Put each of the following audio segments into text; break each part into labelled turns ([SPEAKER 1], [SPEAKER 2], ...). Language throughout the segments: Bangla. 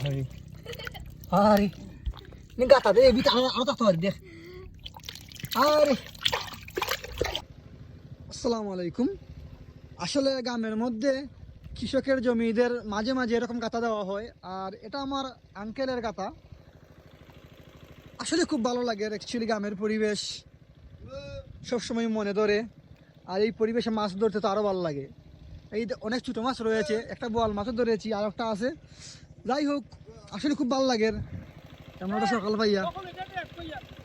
[SPEAKER 1] আরে, নি গাতা দে বিটা আরও তাতো আর দেখ। আরে। আসসালামু আলাইকুম। আসলে গ্রামের মধ্যে কৃষকের জমিদের মাঝে মাঝে এরকম গাতা দেওয়া হয়, আর এটা আমার আঙ্কেলের গাতা। আসলে খুব ভালো লাগে অ্যাকচুয়ালি গ্রামের পরিবেশ সবসময় মনে ধরে, আর এই পরিবেশে মাছ ধরতে তো আরও ভালো লাগে। এই অনেক ছোটো মাছ রয়েছে, একটা বোয়াল মাছও ধরেছি, আর একটা আছে। যাই হোক, আসলে খুব ভালো লাগে। আমরা সকাল পাইয়া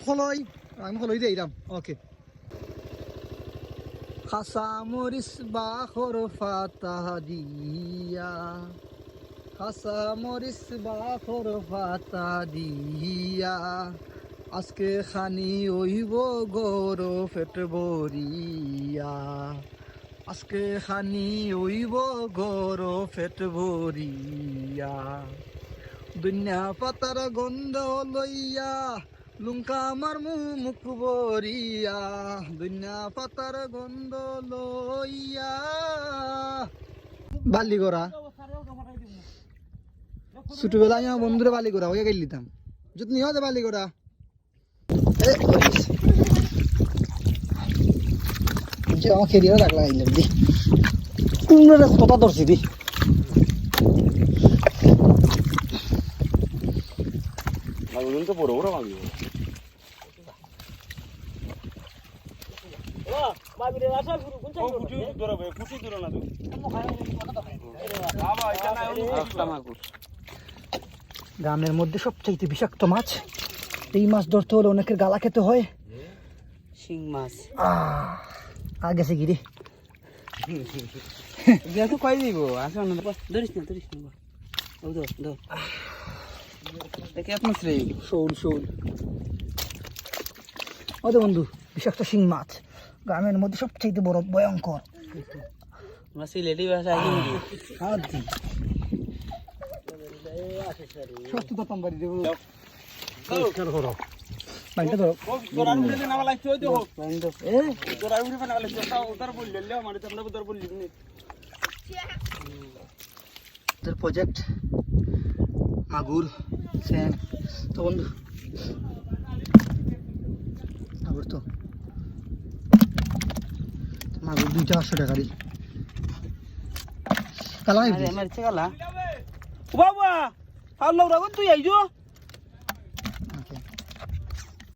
[SPEAKER 1] ফলই আমি ফলই দিয়ে দিলাম ওকে খাসা মরিস বাখর ফাতা দিয়া। খাসা মরিস বাখর ফাতা দিয়া। আজকে খানি ওইব গর ফেট বরিয়া আজকে খানি ওইব গর ফেট বরিয়া দুনিয়া পাতার গন্ধ লইয়া, লুঙ্কা আমার মুখ বরিয়া দুনিয়া পাতার গন্ধ লইয়া। বালি করা ছোটবেলায় আমার বন্ধুরে বালি করা ওকে গেল দিতাম যদি নিয়ে বালি করা যে আমার খেরিয়ে রাখলা আইলাম দি। কোন কথা ধরছি দি।
[SPEAKER 2] তো বড় বড় মাগুর।
[SPEAKER 1] গ্রামের মধ্যে সবচাইতে বিষাক্ত মাছ এই মাছ ধরতে হলে অনেকের গালা খেতে হয়।
[SPEAKER 3] শিং মাছ।
[SPEAKER 1] আর গেছে গিরে।
[SPEAKER 3] দিয়া তো কই দিব? আসো না ধরিস না ধরিস না ও ধর ধর। দেখে আপনার রে
[SPEAKER 1] শোল শোল ও তো বন্ধু বিষাক্ত শিং মাছ। গ্রামের মধ্যে সবচাইতে বড় ভয়ঙ্কর।
[SPEAKER 3] আমরা সিলেটি ভাষা হিন্দি
[SPEAKER 1] সত্যি তো বাড়ি দেবো। বাড়িটা ধরো।
[SPEAKER 2] মানে
[SPEAKER 1] প্রজেক্ট মাগুর স্যান তো বন্ধু। মাগুর তো মাগুর দুই চারশো
[SPEAKER 3] আরে মারছে গালা ও বাবা আল্লাহ রাগন তুই আইজো